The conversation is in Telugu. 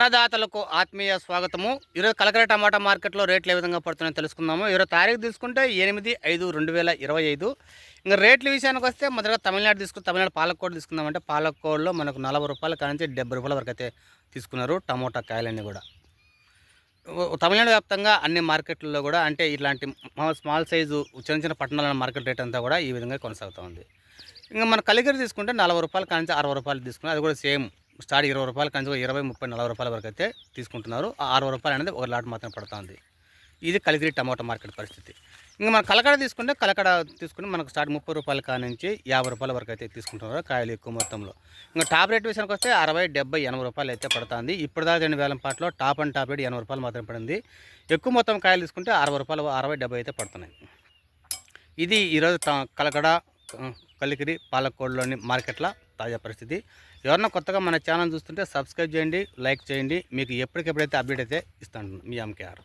అన్నదాతలకు ఆత్మీయ స్వాగతము. ఈరోజు కలకర టమాటా మార్కెట్లో రేట్లు ఏ విధంగా పడుతున్నాయో తెలుసుకుందాము. ఈరోజు తారీఖు తీసుకుంటే ఎనిమిది ఐదు రెండు వేల ఇరవై ఐదు. ఇంకా రేట్ల విషయానికి వస్తే మొదటగా తమిళనాడు తీసుకుని తమిళనాడు పాలకోడు తీసుకుందామంటే పాలకోడులో మనకు నలభై రూపాయల కానించి డెబ్బై రూపాయల వరకు అయితే తీసుకున్నారు టమోటా కాయలన్నీ కూడా. తమిళనాడు వ్యాప్తంగా అన్ని మార్కెట్లలో కూడా అంటే ఇలాంటి స్మాల్ సైజు చిన్న చిన్న పట్టణాల మార్కెట్ రేట్ అంతా కూడా ఈ విధంగా కొనసాగుతూ ఉంది. ఇంకా మన కలిగిరి తీసుకుంటే నలభై రూపాయల కానించి అరవై రూపాయలు తీసుకున్నారు. అది కూడా సేమ్ స్టార్ట్ ఇరవై రూపాయలు కానించి ఇరవై ముప్పై నలభై రూపాయల వరకు అయితే తీసుకుంటున్నారు. ఆ అరవై రూపాయలు అనేది ఒక లాట్ మాత్రమే పడుతుంది. ఇది కలిగిరి టమాటా మార్కెట్ పరిస్థితి. ఇంకా మనం కలకడ తీసుకుంటే కలకడ తీసుకుంటే మనకు స్టార్ట్ ముప్పై రూపాయల కానించి యాభై రూపాయల వరకు అయితే తీసుకుంటున్నారు కాయలు ఎక్కువ మొత్తంలో. ఇంకా టాప్ రేట్ విషయానికి వస్తే అరవై డెబ్బై ఎనభై రూపాయలు అయితే పడుతుంది. ఇప్పుడు రెండు వేల పాటలో టాప్ అండ్ టాప్ రేట్ ఎనభై రూపాయలు మాత్రమే పడింది. ఎక్కువ మొత్తం కాయలు తీసుకుంటే అరవై రూపాయలు అరవై డెబ్బై అయితే పడుతున్నాయి. ఇది ఈరోజు కలకడ కలికిరి పాలకోడులోని మార్కెట్ల తాజా పరిస్థితి. ఎవరన్నా కొత్తగా మన ఛానల్ చూస్తుంటే సబ్స్క్రైబ్ చేయండి లైక్ చేయండి. మీకు ఎప్పటికెప్పుడైతే అప్డేట్ అయితే ఇస్తాను మీ ఎంకేఆర్.